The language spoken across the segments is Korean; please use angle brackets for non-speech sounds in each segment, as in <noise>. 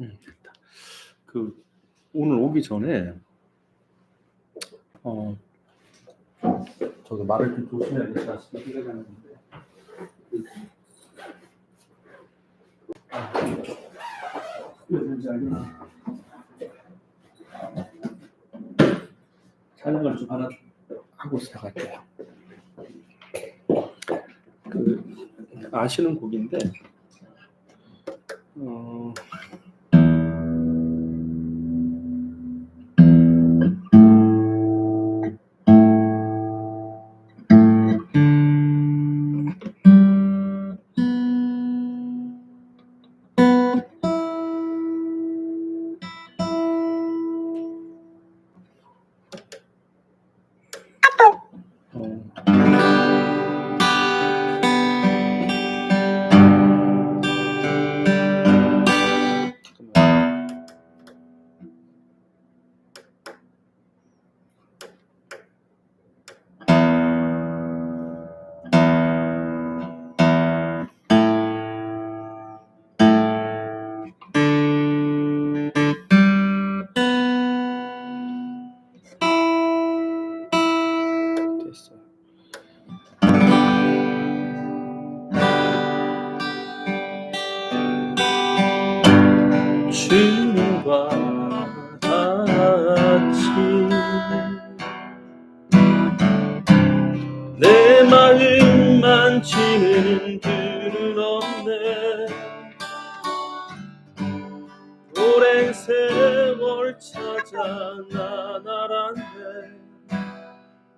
음, 됐다. 그 오늘 오기 전에 어 저도 말을 좀왜 그런지 알겠네. 촬영을 좀 하나 하고 시작할게요. 그 아시는 곡인데 어. 어.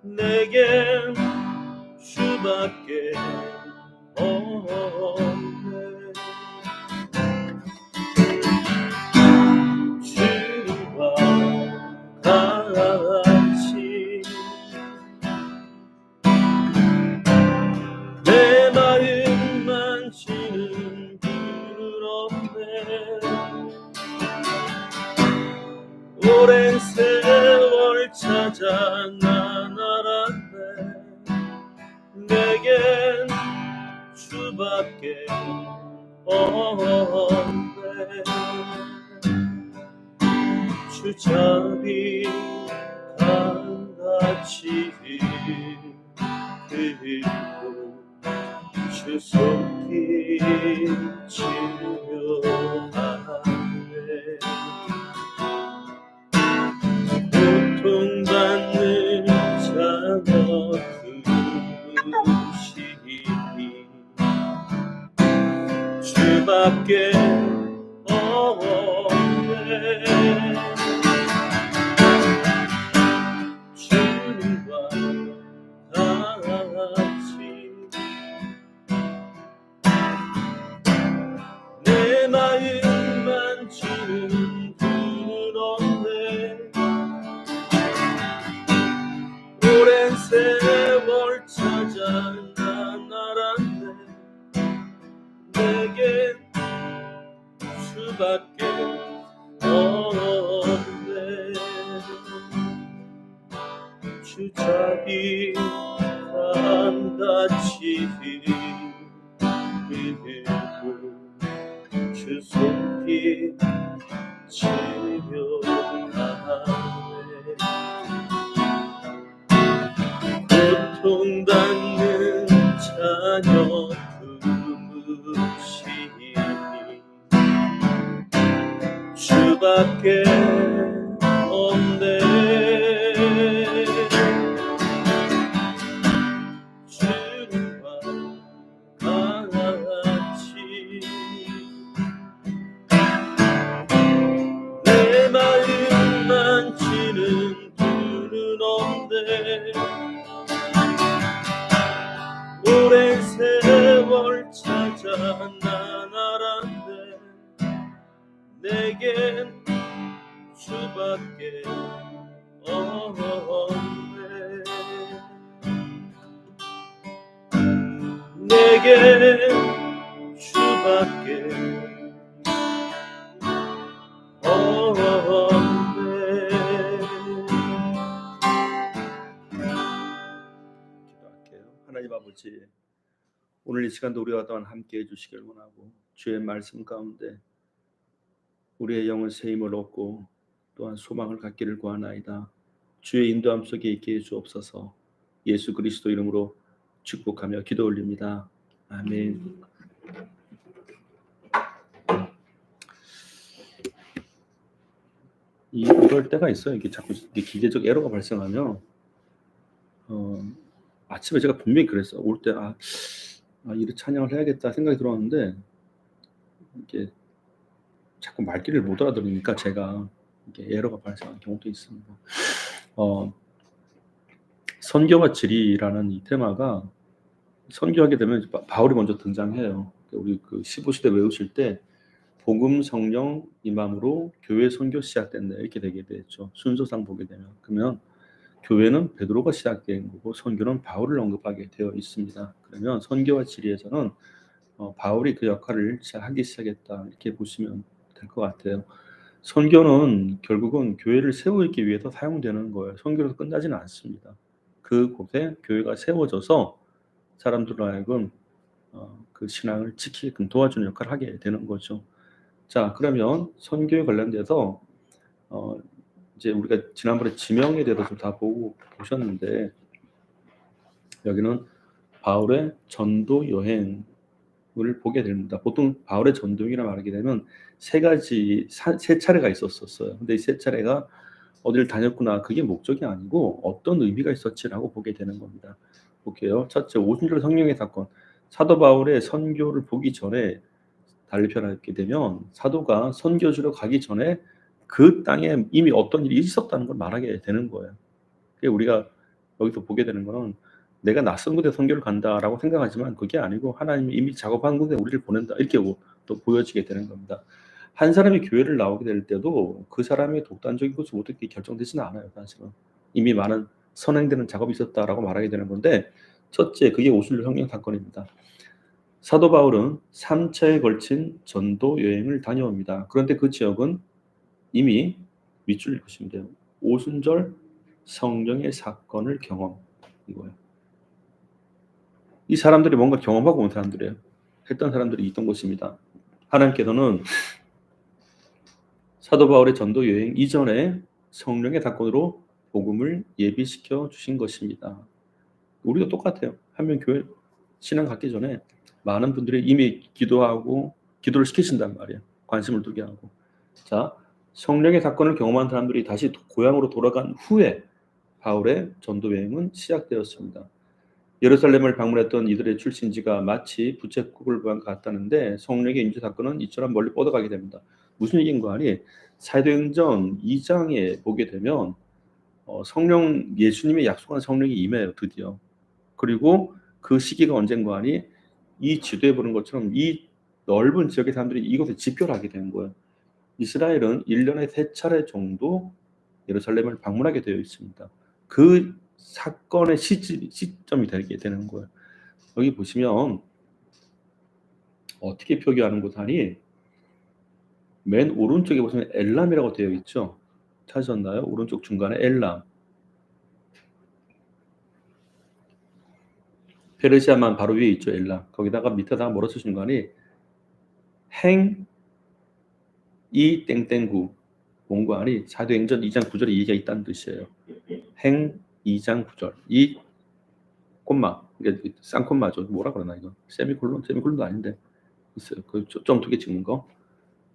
내겐 주밖에 없 밖에 없네 주잡이 강같이 그리고 주속이 치 주밖에 주속이 치료하네 고통받는 자녀 두시니 주밖에 내겐 주밖에 기도할게요. 하나님 아버지, 오늘 이 시간도 우리와 또한 함께 해 주시길 원하고 주의 말씀 가운데 우리의 새 힘을 얻고 또한 소망을 갖기를 구하나이다. 주의 인도함 속에 있게 해 주옵소서. 예수 그리스도 이름으로 축복하며 기도 올립니다. 아멘. 이, 이럴 때가 있어요. 이게 자꾸 이게 기계적 에러가 발생하면 어, 아침에 제가 분명히 그랬어. 올때 아, 아 이를 찬양을 해야겠다 생각이 들었는데 이게 자꾸 말귀를 못 알아들으니까 제가 이게 에러가 발생하는 경우도 있습니다. 어, 선교와 진리라는 이 테마가 선교하게 되면 바- 바울이 먼저 등장해요. 우리 그 15시대 외우실 때 복음 성령 임함으로 교회 선교 시작된다 이렇게 되게 되죠. 순서상 보게 되면 그러면 교회는 베드로가 시작된 거고 선교는 바울을 언급하게 되어 있습니다. 그러면 선교와 진리에서는 어, 바울이 그 역할을 시작하기 시작했다 이렇게 보시면 될 것 같아요. 선교는 결국은 교회를 세우기 위해서 사용되는 거예요. 선교로 끝나지는 않습니다. 그 곳에 교회가 세워져서 사람들로 하여금 어, 그 신앙을 지키게끔 도와주는 역할을 하게 되는 거죠. 자, 그러면 선교에 관련돼서 어, 이제 우리가 지난번에 지명에 대해서 좀 다 보고 보셨는데 여기는 바울의 전도 여행을 보게 됩니다. 보통 바울의 전도 여행이라 말하게 되면 세 가지 사- 세 차례가 있었었어요. 근데 이 세 차례가 어디를 다녔구나 그게 목적이 아니고 어떤 의미가 있었지라고 보게 되는 겁니다. 볼게요. 첫째 오순절 성령의 사건. 사도 바울의 선교를 보기 전에 달리편하게 되면 사도가 선교지로 가기 전에 그 땅에 이미 어떤 일이 있었다는 걸 말하게 되는 거예요. 우리가 여기서 보게 되는 거는 내가 낯선 곳에 선교를 간다라고 생각하지만 그게 아니고 하나님이 이미 작업한 곳에 우리를 보낸다 이렇게 또 보여지게 되는 겁니다. 한 사람이 교회를 나오게 될 때도 그 사람의 독단적인 것을 어떻게 결정되지는 않아요. 사실은 이미 많은 선행되는 작업이 있었다라고 말하게 되는 건데 첫째 그게 오순절 성령 사건입니다. 사도 바울은 3차에 걸친 전도 여행을 다녀옵니다. 그런데 그 지역은 이미 밑줄 보시면 돼요. 오순절 성령의 사건을 경험 이거예요. 이 사람들이 뭔가 경험하고 온 사람들이에요. 했던 사람들이 있던 곳입니다. 하나님께서는 사도 바울의 전도 여행 이전에 성령의 사건으로 복음을 예비시켜 주신 것입니다. 우리도 똑같아요. 한 명 교회 신앙 갖기 전에 많은 분들이 이미 기도하고 기도를 시키신단 말이에요. 관심을 두게 하고. 자, 성령의 사건을 경험한 사람들이 다시 도- 고향으로 돌아간 후에 바울의 전도 여행은 시작되었습니다. 예루살렘을 방문했던 이들의 출신지가 마치 부채국을 같다는데 성령의 임재 사건은 이처럼 멀리 뻗어가게 됩니다. 무슨 얘기인가 하니 사도행전 2장에 보게 되면 어, 성령 예수님의 약속한 성령이 임해요 드디어. 그리고 그 시기가 언젠가 하니 이 지도에 보는 것처럼 이 넓은 지역의 사람들이 이곳에 집결하게 되는 거예요. 이스라엘은 1년에 세 차례 정도 예루살렘을 방문하게 되어 있습니다. 그 사건의 시지, 시점이 되게 되는 거예요. 여기 보시면 어떻게 표기하는 곳 하니 맨 오른쪽에 보시면 엘람이라고 되어 있죠. 찾으셨나요? 오른쪽 중간에 엘람. 페르시아만 바로 위에 있죠, 엘람. 거기다가 밑에다가 뭐라 쓰신 거 아니? 행, 이, 땡땡구. 아니? 사도행전 2장 9절에 이 얘기가 있다는 뜻이에요. 행, 2장 9절. 이 콤마. 이게 쌍콤마죠. 뭐라 그러나 이거? 세미콜론? 세미콜론도 아닌데. 있어요. 그 점 두개 찍는 거.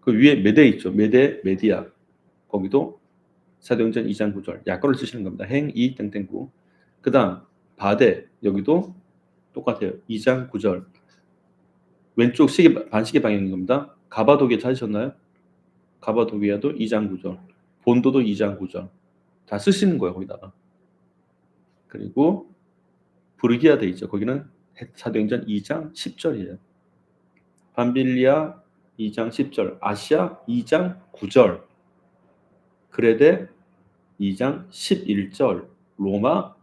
그 위에 메대 있죠. 메대, 메디아. 거기도 사도행전 2장 9절. 약관을 쓰시는 겁니다. 행, 이, 땡땡구. 그 다음, 바데. 여기도 똑같아요. 2장 9절. 왼쪽 시계 반시계 방향인 겁니다. 가바도기에 찾으셨나요? 가바도기아도 2장 9절. 본도도 2장 9절. 다 쓰시는 거예요, 거기다가. 그리고 부르기아 돼 있죠. 거기는 사도행전 2장 10절이에요. 밤빌리아 2장 10절, 아시아 2장 9절, 그레데 2장 11절, 로마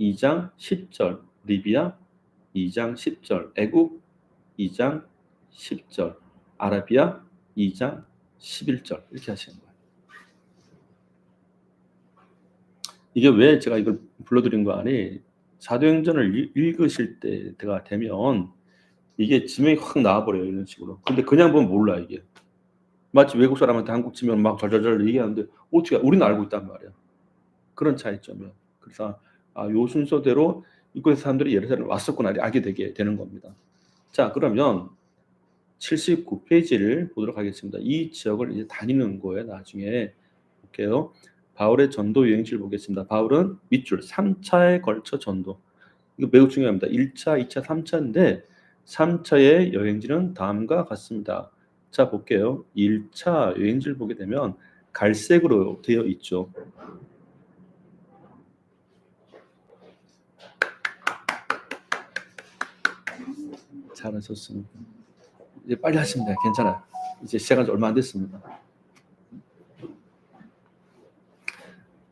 2장 10절, 리비아 2장 10절, 애국 2장 10절, 아라비아 2장 11절 이렇게 하시는 거예요. 이게 왜 제가 이걸 불러드린 거 아니? 사도행전을 읽- 읽으실 때가 되면 이게 지명이 확 나와버려요 이런 식으로. 근데 그냥 보면 몰라 이게. 마치 외국 사람한테 한국 치면 막 절절절 얘기하는데 어떻게 우리는 알고 있단 말이야. 그런 차이점이요. 그래서 아, 요 순서대로 이곳에 사람들이 예루살렘 왔었구나 알게 되게 되는 겁니다. 자, 그러면 79페이지를 보도록 하겠습니다. 이 지역을 이제 다니는 거예요. 나중에 볼게요. 바울의 전도 여행지를 보겠습니다. 바울은 밑줄 3차에 걸쳐 전도. 이거 매우 중요합니다. 1차, 2차, 3차인데 3차의 여행지는 다음과 같습니다. 자, 볼게요. 1차 여행지를 보게 되면 갈색으로 되어 있죠. 잘하셨습니다. 이제 빨리 하시면 돼요. 괜찮아요. 이제 시작한 지 얼마 안 됐습니다.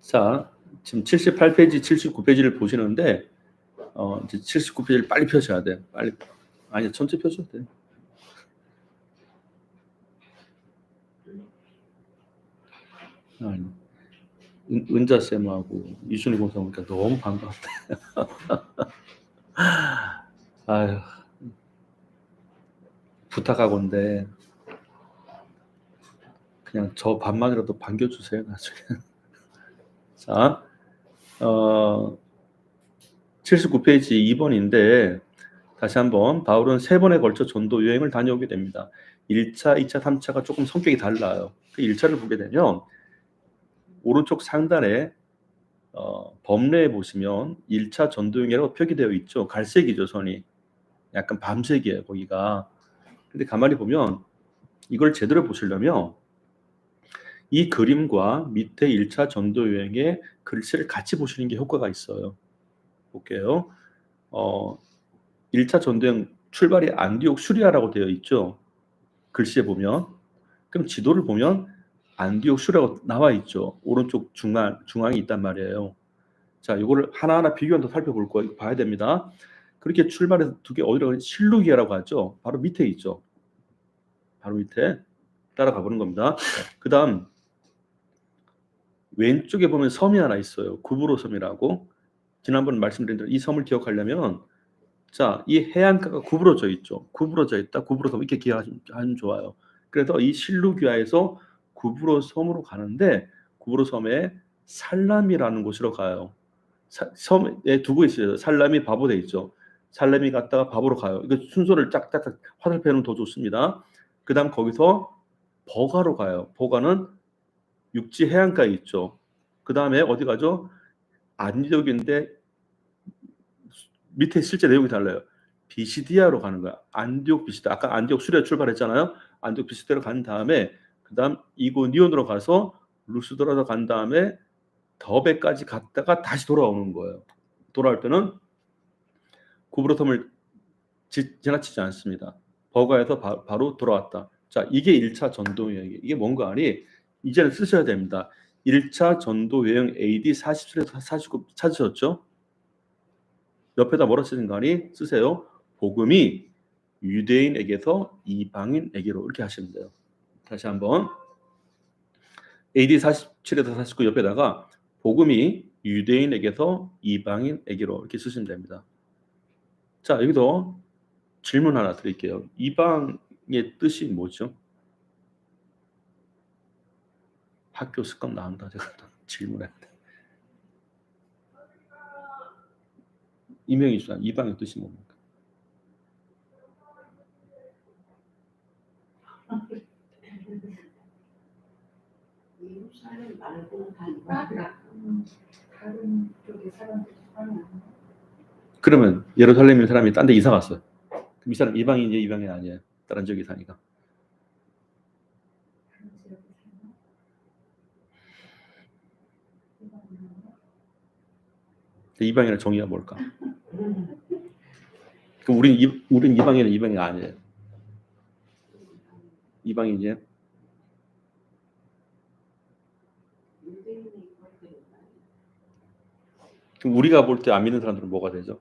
자, 지금 78페이지, 79페이지를 보시는데 어, 이제 79페이지를 빨리 펴셔야 돼요. 빨리. 아니, 천천히 펴셔도 돼요. 아니, 은, 은자 쌤하고 이순희 공사 보니까 너무 반가운데. <laughs> 아유, 부탁하건데 그냥 저 반만이라도 반겨주세요 나중에. <laughs> 자, 어, 79페이지 2번인데 다시 한번 바울은 세 번에 걸쳐 전도 여행을 다녀오게 됩니다. 1차, 2차, 3차가 조금 성격이 달라요. 그 1차를 보게 되면 오른쪽 상단에 어, 범례에 보시면 1차 전도 여행이라고 표기되어 있죠. 갈색이죠, 선이. 약간 밤색이에요, 거기가. 근데 가만히 보면 이걸 제대로 보시려면 이 그림과 밑에 1차 전도 여행의 글씨를 같이 보시는 게 효과가 있어요. 볼게요. 어, 1차 전도 여행 출발이 안디옥 수리아라고 되어 있죠. 글씨에 보면. 그럼 지도를 보면 안디옥 수리아가 나와 있죠. 오른쪽 중앙 중앙이 있단 말이에요. 자, 이거를 하나하나 비교해서 살펴볼 거예요. 봐야 됩니다. 그렇게 출발해서 두 개 어디로 실루기아라고 하죠. 바로 밑에 있죠. 바로 밑에 따라가 보는 겁니다. 그다음 왼쪽에 보면 섬이 하나 있어요. 구브로 섬이라고. 지난번 말씀드린 대로 이 섬을 기억하려면 자, 이 해안가가 구부러져 있죠. 구부러져 있다. 구부러 섬 이렇게 기억하면 좋아요. 그래서 이 실루기아에서 구부로 섬으로 가는데 구부로 섬에 살람이라는 곳으로 가요. 사, 섬에 두고 있어요. 살람이 바보돼 있죠. 살람이 갔다가 바보로 가요. 이거 순서를 짝짝짝 화살표 놓으면 더 좋습니다. 그 다음 거기서 버가로 가요. 버가는 육지 해안가에 있죠. 그 다음에 어디 가죠? 안디옥인데 밑에 실제 내용이 달라요. 비시디아로 가는 거야. 안디옥 비시디아. 아까 안디옥 수리아 출발했잖아요. 안디옥 비시디아로 간 다음에 그 다음 이고니온으로 가서 루스드라로 간 다음에 더베까지 갔다가 다시 돌아오는 거예요. 돌아올 때는 구브로섬을 지, 지나치지 않습니다. 버가에서 바, 로 돌아왔다. 자, 이게 1차 전도 여행. 이게 뭔가 아니 이제는 쓰셔야 됩니다. 1차 전도 여행 AD 47에서 49 찾으셨죠? 옆에다 뭐라 쓰는 거 아니 쓰세요. 복음이 유대인에게서 이방인에게로 이렇게 하시면 돼요. 다시 한번 AD 47에서 49 옆에다가 복음이 유대인에게서 이방인에게로 이렇게 쓰시면 됩니다. 자, 여기도 질문 하나 드릴게요. 이방의 뜻이 뭐죠? 학교 습관 나온다. 제가 질문했는데. 이명희 수사 이방의 뜻이 뭡니까? 예루살렘 말고 다른 다른 쪽에 사람들이 사는 그러면 예루살렘인 사람이 딴 데 이사 갔어요. 그럼 이 사람 이방인이 이방인 아니에요. 다른 지역에 사니까. 이방인의 정의가 뭘까? 그럼 우린 이, 우린 이방인은 이방인 아니에요. 이방인이에요. 그럼 우리가 볼 때 안 믿는 사람들은 뭐가 되죠?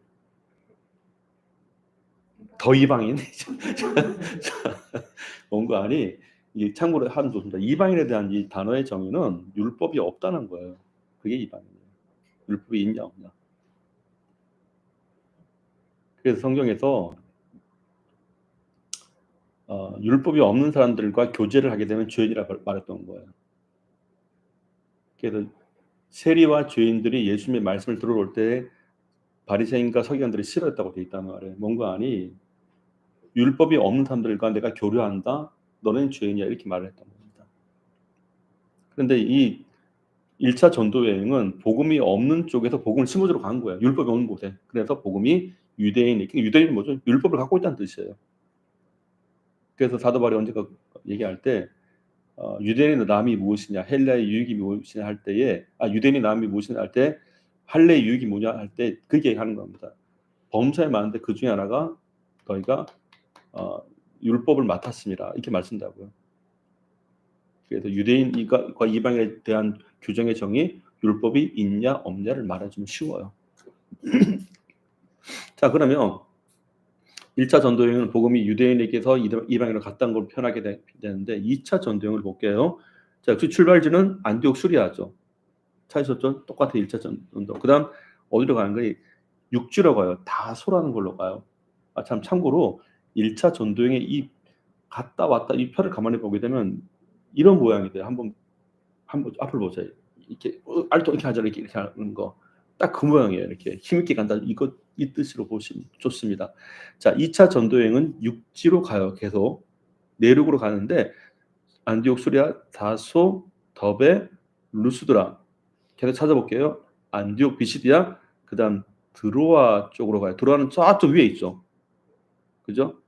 더 이방인. <laughs> 뭔가 아니 이 참고로 하면 좋습니다. 이방인에 대한 이 단어의 정의는 율법이 없다는 거예요. 그게 이방인이에요. 율법이 있냐 없냐. 그래서 성경에서 어, 율법이 없는 사람들과 교제를 하게 되면 죄인이라고 말했던 거예요. 그래서 세리와 죄인들이 예수님의 말씀을 들어올 때 바리새인과 서기관들이 싫어했다고 돼 있단 말이에요. 뭔가 아니 율법이 없는 사람들과 내가 교류한다. 너는 죄인이야 이렇게 말을 했던 겁니다. 그런데 이 1차 전도 여행은 복음이 없는 쪽에서 복음을 심어주러 간 거예요. 율법이 없는 곳에. 그래서 복음이 유대인이 유대인이 뭐죠? 율법을 갖고 있다는 뜻이에요. 그래서 사도 바울이 언제가 얘기할 때 어, 유대인의 남이 무엇이냐, 헬라의 유익이 무엇이냐 할 때에 아 유대인의 남이 무엇이냐 할 때 할례의 유익이 뭐냐 할 때 그게 하는 겁니다. 범사에 많은데 그 중에 하나가 너희가 어, 율법을 맡았습니다. 이렇게 말씀다고요. 그래서 유대인과 이방인에 대한 규정의 정의 율법이 있냐 없냐를 말해주면 쉬워요. <clears throat> 자 그러면 1차 전도 여행은 복음이 유대인에게서 이방인으로 갔다는 걸 표현하게 되, 되는데 2차 전도 여행을 볼게요. 자, 그 출발지는 안디옥 수리아죠. 찾으셨죠? 똑같아 1차 전도. 그다음 어디로 가는 거예요? 육지로 가요. 다소라는 걸로 가요. 아, 참 참고로 1차 전도여행에 이 갔다 왔다 이 표를 가만히 보게 되면 이런 모양이 돼요. 한번 한번 앞을 보세요. 이렇게 어, 알토 이렇게 하잖아요. 이렇게, 이렇게 하는 거. 딱 그 모양이에요. 이렇게 힘있게 간다. 이거 이 뜻으로 보시면 좋습니다. 자, 2차 전도여행은 육지로 가요. 계속 내륙으로 가는데 안디옥 수리아 다소 더베 루스드라 계속 찾아볼게요. 안디옥 비시디아 그다음 드로아 쪽으로 가요. 드로아는 저쪽 위에 있죠. 그죠?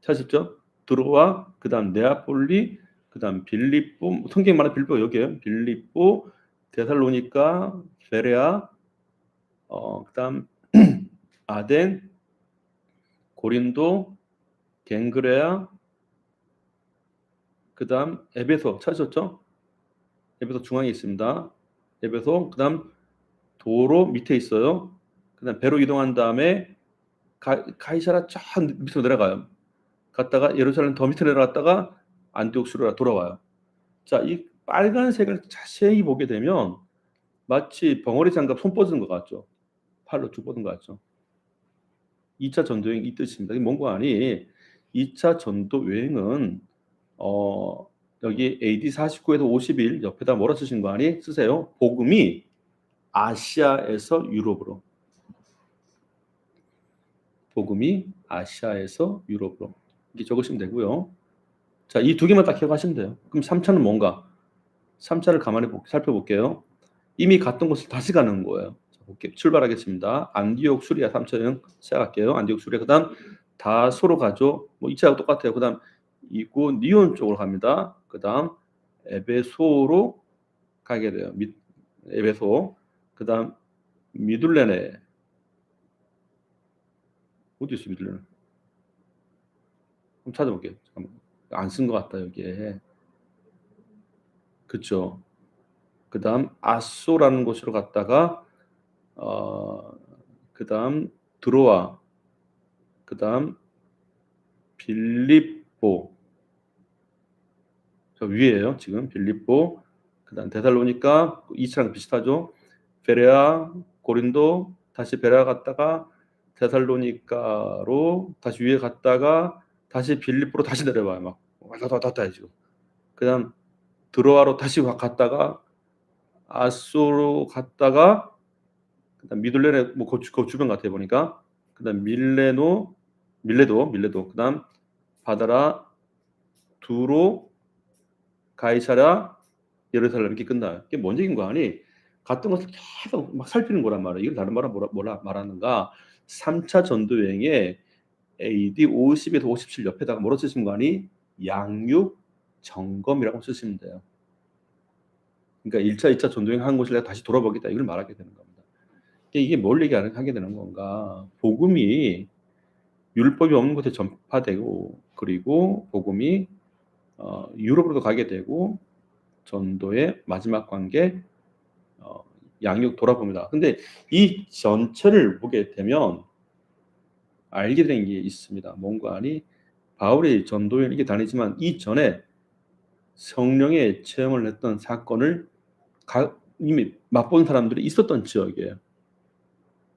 찾으셨죠? 드로아 그다음 네아폴리 그다음 빌립보 성경 말하는 빌립보 여기에요. 빌립보 데살로니카 베레아 어 그다음 <clears throat> 아덴 고린도 갱그레아 그다음 에베소 찾으셨죠? 에베소 중앙에 있습니다. 에베소 그다음 도로 밑에 있어요. 그다음 배로 이동한 다음에 가, 가이사라 쫙 밑으로 내려가요. 갔다가 예루살렘 더 밑으로 내려갔다가 안디옥수로 돌아와요. 자, 이 빨간색을 자세히 보게 되면 마치 벙어리 장갑 손 뻗은 것 같죠. 팔로 쭉 뻗은 것 같죠. 2차 전도 여행 이 뜻입니다. 뭔가 아니 2차 전도 여행은 어 여기 AD 49에서 51 옆에다 뭐라 쓰신 거 아니? 쓰세요. 복음이 아시아에서 유럽으로. 복음이 아시아에서 유럽으로. 이렇게 적으시면 되고요. 자, 이 두 개만 딱 기억하시면 돼요. 그럼 3차는 뭔가? 3차를 가만히 보, 살펴볼게요. 이미 갔던 곳을 다시 가는 거예요. 자, 볼게요. 출발하겠습니다. 안디옥 수리아 3차 여행 시작할게요. 안디옥 수리아 그 다음 다소로 가죠. 뭐 2차하고 똑같아요. 그 다음 이고 니온 쪽으로 갑니다. 그 다음 에베소로 가게 돼요. 미, 에베소. 그 다음 미둘레네 어디 있어 미둘레네? 한번 찾아볼게요. 안 쓴 것 같다 여기에. 그쵸. 그 다음 아소라는 곳으로 갔다가 어 그 다음 드로아 그 다음 빌립보 저 위에요 지금 빌립보 그 다음 데살로니까 2차랑 비슷하죠 베레아 고린도 다시 베레아 갔다가 데살로니카로 다시 위에 갔다가 다시 빌립보로 다시 내려와요 막 왔다 왔다 해 지금 그다음 드로아로 다시 갔다가 아소로 갔다가 그다음 미들레네 뭐그 그 주변 같아 보니까 그다음 밀레노 밀레도 밀레도 그다음 바다라 두로 가이사라 예루살렘 이렇게 끝나요. 이게 뭔 얘기인 거 아니? 갔던 것을 계속 막 살피는 거란 말이에요. 이걸 다른 말은 뭐라, 뭐라 말하는가? 3차 전도 여행에 AD 50에서 57 옆에다가 뭐로 쓰신 거 아니? 양육 점검이라고 쓰시면 돼요. 그러니까 1차, 2차 전도여행 한 곳을 내가 다시 돌아보겠다 이걸 말하게 되는 겁니다. 이게 뭘 얘기하게 되는 건가? 복음이 율법이 없는 곳에 전파되고 그리고 복음이 어, 유럽으로도 가게 되고 전도의 마지막 관계 어, 양육 돌아봅니다. 근데 이 전체를 보게 되면 알게 된 게 있습니다. 뭔가 아니 바울이 전도여행 이게 다니지만 이 전에 성령의 체험을 했던 사건을 가, 이미 맛본 사람들이 있었던 지역이에요.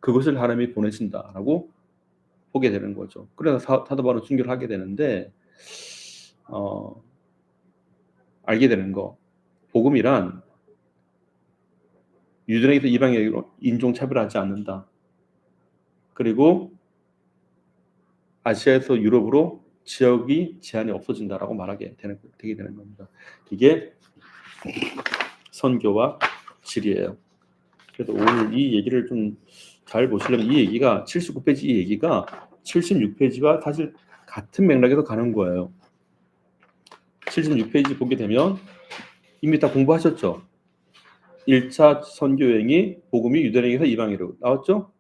그것을 하나님이 보내신다라고 보게 되는 거죠. 그래서 사, 도 바울은 순교를 하게 되는데 어, 알게 되는 거. 복음이란 유대인에게서 이방인에게로 인종 차별하지 않는다. 그리고 아시아에서 유럽으로 지역이 제한이 없어진다라고 말하게 되는 되게 되는 겁니다. 이게 선교와 진리예요. 그래서 오늘 이 얘기를 좀 잘 보시려면 이 얘기가 79페이지 이 얘기가 76페이지와 사실 같은 맥락에서 가는 거예요. 76페이지 보게 되면 이미 다 공부하셨죠? 1차 선교 여행이 복음이 유대인에게서 이방인으로 나왔죠?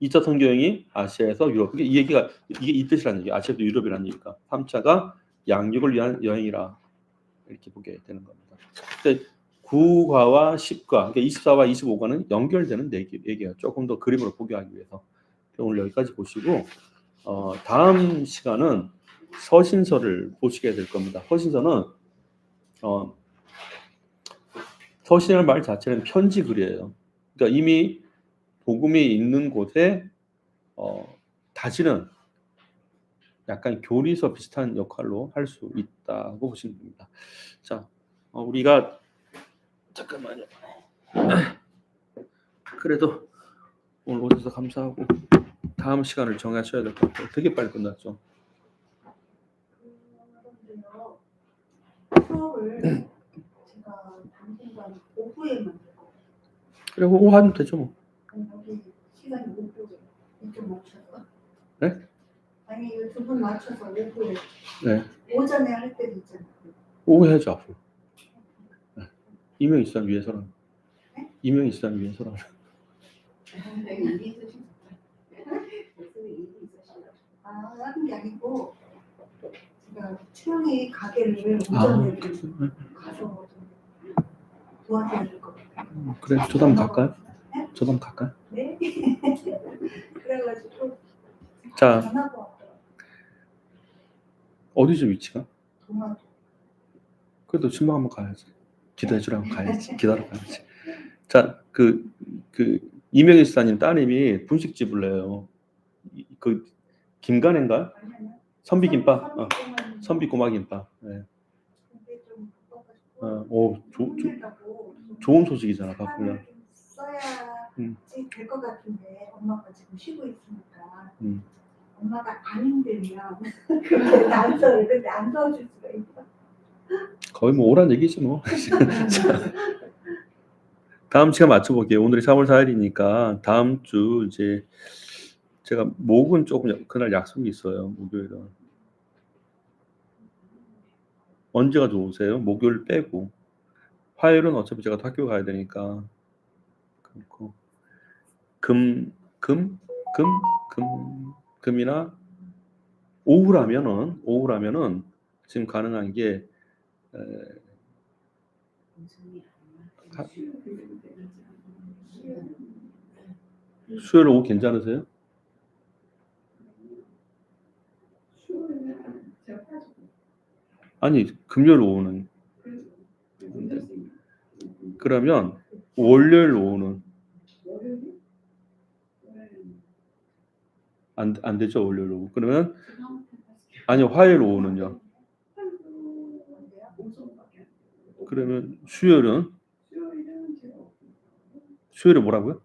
2차 선교 여행이 아시아에서 유럽. 이게 이 얘기가 이게 이 뜻이라는 얘기. 아시아도 유럽이라는 얘기가. 3차가 양육을 위한 여행이라 이렇게 보게 되는 겁니다. 근데 9과와 10과, 그러니까 24와 25과는 연결되는 얘기- 얘기예요. 조금 더 그림으로 보게 하기 위해서. 오늘 여기까지 보시고 어, 다음 시간은 서신서를 보시게 될 겁니다. 서신서는 어, 서신이라는 말 자체는 편지 글이에요. 그러니까 이미 복음이 있는 곳에 어, 다시는 약간 교리서 비슷한 역할로 할 수 있다고 보시면 됩니다. 자, 어, 우리가 잠깐만요. 그래도 오늘 오셔서 감사하고 다음 시간을 정하셔야 될 것 같아요. 되게 빨리 끝났죠. 수업을 제가 당분간 오후에만 그리고 오후 하면 되죠 뭐. 시간이 오후에 이쪽 맞춰서 네? 아니 이거 두 분 맞춰서 오후에 네. 오전에 할 때도 있잖아요. 오후 해야죠 앞으로. 네. 이명 있으면 위해서는. 네? 이명 있으면 위해서는. 아 하는 게 아니고 제가 추영이 가게를 아, 오전에 그- 가서 될것 같아요. 그래 저도 한번 갈까요? 저도 한번 갈까요? 네. <laughs> 그래가지고 자. 어디죠 위치가? 도마 그래도 신방 한번 가야지. 기다려주라면 가야지. <laughs> 기다려 가야지. 자, 그, 그, 이명희 시사님 따님이 분식집을 내요. 이- 그, 김간인가? 선비김밥? 어, 선비꼬마김밥. 네. 근데 좀 바빠가지고 어, 오, 조, 조, 힘들다고 좋은 소식이잖아, 바쁘면. 좀 써야지 음. 될것 같은데 엄마가 지금 쉬고 있으니까 음. 엄마가 안 힘들면 그때 안 써요. 근데 안 써줄 수가 있어. 거의 뭐 오란 얘기지 뭐. 자, <laughs> 다음 시간 맞춰볼게요. 오늘이 3월 4일이니까 다음 주 이제 제가 목은 조금 약- 그날 약속이 있어요. 목요일은. 언제가 좋으세요? 목요일 빼고. 화요일은 어차피 제가 또 학교 가야 되니까. 그렇고. 금, 금, 금, 금, 금이나 오후라면은, 오후라면은 지금 가능한 게 에, 하- 수요일 오후 괜찮으세요? 아니 금요일 오후는 그러면 월요일 오후는? 안, 안 되죠 월요일 오후. 그러면 아니 화요일 오후는요. 그러면 수요일은? 수요일에 뭐라고요?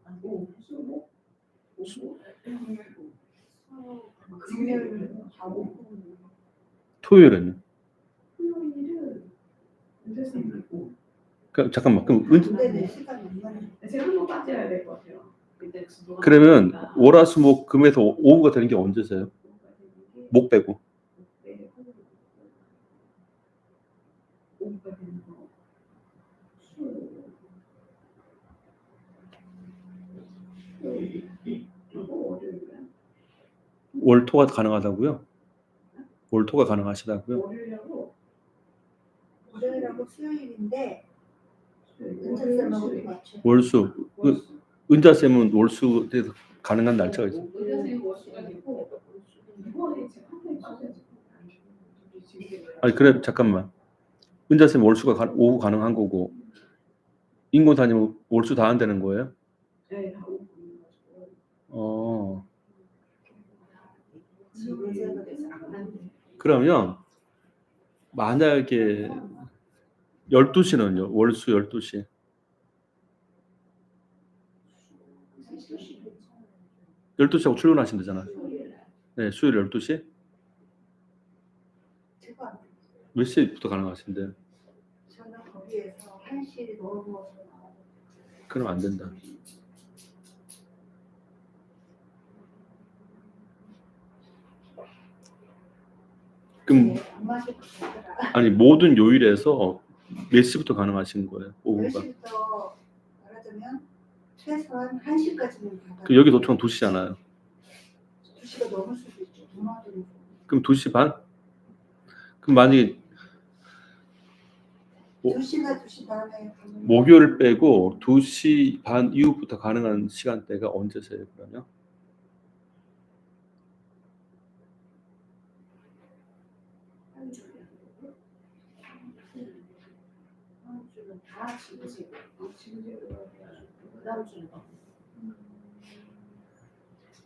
하고 토요일은 요? 그, 잠깐만 그럼 은, 시간이 얼마나 제가 한번 빠져야 될 것 같아요. 그러면 월화수목 금에서 오- 오후가 되는 게 언제세요? 목 빼고 월토가 가능하다고요? 월토가 가능하시다고요? 월요일하고 월요일하고 수요일인데. 월수. 은- 은자 쌤은 월수 때 가능한 날짜가 있어요. 아니 그래 잠깐만. 은자 쌤 월수가 가, 오후 가능한 거고 인권사님 월수 다 안 되는 거예요? 어. 그러면 만약에 12시는요. 월수 12시. 열두 시하고 출근하신다잖아요. 네, 수요일 12시? 제가 안 돼요. 몇 시부터 가능하신데? 저는 거기에서 한시 넘어서 나와요. 그럼 안 된다. 그럼 네. 아니 모든 요일에서 몇 시부터 가능하신 거예요? 오후가. 10시부터 말하자면 최소한 1시까지는 받아. 그 여기 도착한 2시잖아요. 2시가 넘을 수도 있죠. 동화도에서. 그럼 2시 반? 그럼 만약에 뭐- 2시나 2시 반에 가면 목요일 빼고 2시 반 이후부터 가능한 시간대가 언제세요, 그러면? 다 지그재그로 해가지고 그다음 주는 뭐.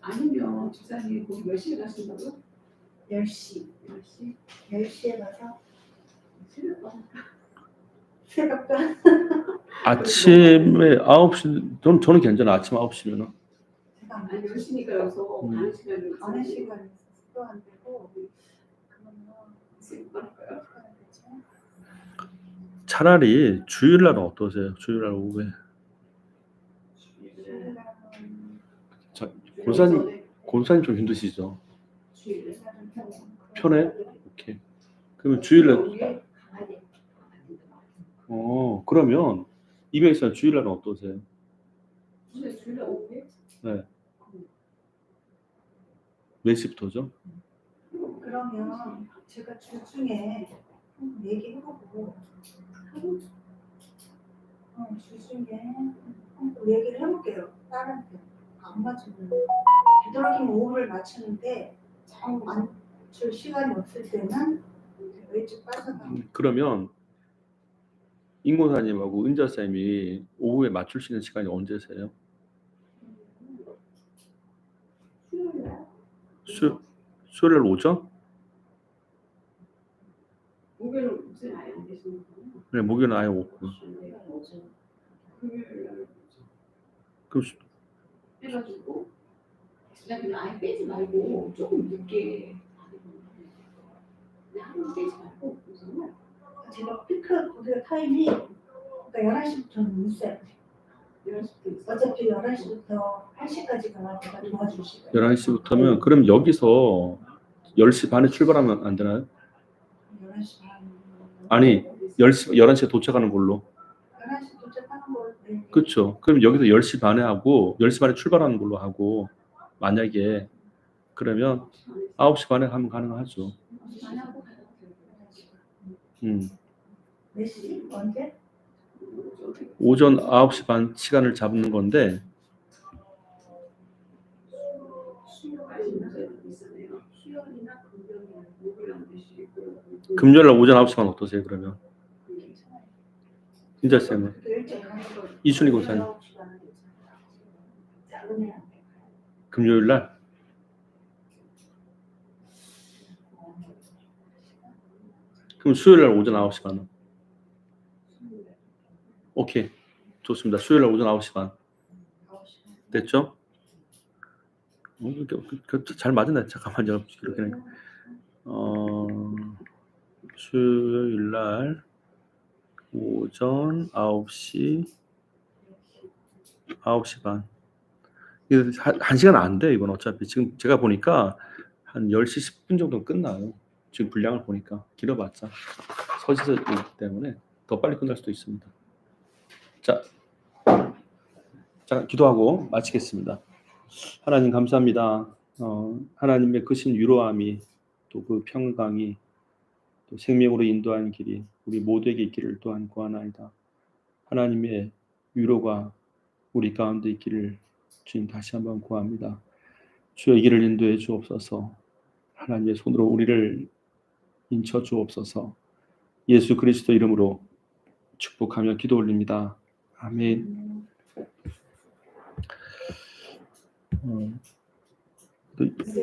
아니면 집사님 거기 몇 시에 가신다고? 10시. 10시? 10시에 가서? 새벽반 아침에 9시 저는 저는 괜찮아. 아침 9시면은. 제가 안 아니 돼요. 10시니까 여기서 음. 가는 시간이 가는 시간이 또안 되고 그러면 할까요? 차라리 주일 날은 어떠세요? 주일 날 오후에. 자, 권사님 권사님 좀 힘드시죠? 편해? 오케이. 그러면 주일 날 여기에 가야 돼. 어, 그러면 이백사 주일 날은 어떠세요? 오후에? 몇 시부터죠? 그러면 제가 주 중에 한번 얘기해보고 어, 주 중에 한번 얘기를 해볼게요. 딸한테 안 맞으면 되도록이면 오후를 맞추는데 정 맞출 시간이 없을 때는 일찍 빠져나 음, 그러면 인고사님하고 은자쌤이 오후에 맞출 수 있는 시간이 언제세요? 수, 수요일 날 오전? 목요일은 무슨 아예 안 계시는 거예요? 네, 목요일은 아예 없고. 그럼 수- 해가지고 집사님은 아예 빼지 말고 조금 늦게 그냥 빼지 말고 우선은 제가 피크 타임이 그러니까 11시부터는 있어요. 11시부터 있어 어차피 11시부터 1시까지가 제가 도와줄 시간. 11시부터면 그럼 여기서 10시 반에 출발하면 안 되나요? 11시 반. 아니, 10시 11시에 도착하는 걸로. 11시 도착하는 걸 네. 그렇죠. 그럼 여기서 10시 반에 하고 10시 반에 출발하는 걸로 하고 만약에 그러면 9시 반에 하면 가능하죠. 음. 몇 시? 언제? 오전 9시 반 시간을 잡는 건데 금요일 날 오전 9시 반 어떠세요? 그러면. 진짜 쌤은 그렇게 일찍 가는 거. 이순희 고사님. 금요일 날 그럼 수요일 날 오전 9시 반은 오케이 좋습니다. 수요일 날 오전 9시 반 됐죠? 어, 그, 그, 잘 맞았네. 잠깐만요. 이렇게 어, 수요일 날 오전 9시 9시 반. 이거 한, 한 시간 안 돼, 이건 어차피. 지금 제가 보니까 한 10시 10분 정도 끝나요. 지금 분량을 보니까 길어봤자 서지서이기 때문에 더 빨리 끝날 수도 있습니다. 자, 자 기도하고 마치겠습니다. 하나님 감사합니다. 어, 하나님의 크신 위로함이 또 그 평강이 또 생명으로 인도하는 길이 우리 모두에게 있기를 또한 구하나이다. 하나님의 위로가 우리 가운데 있기를 주님 다시 한번 구합니다. 주여 이 길을 인도해 주옵소서. 하나님의 손으로 우리를 인쳐 주옵소서. 예수 그리스도 이름으로 축복하며 기도 올립니다. 아멘. 어, 또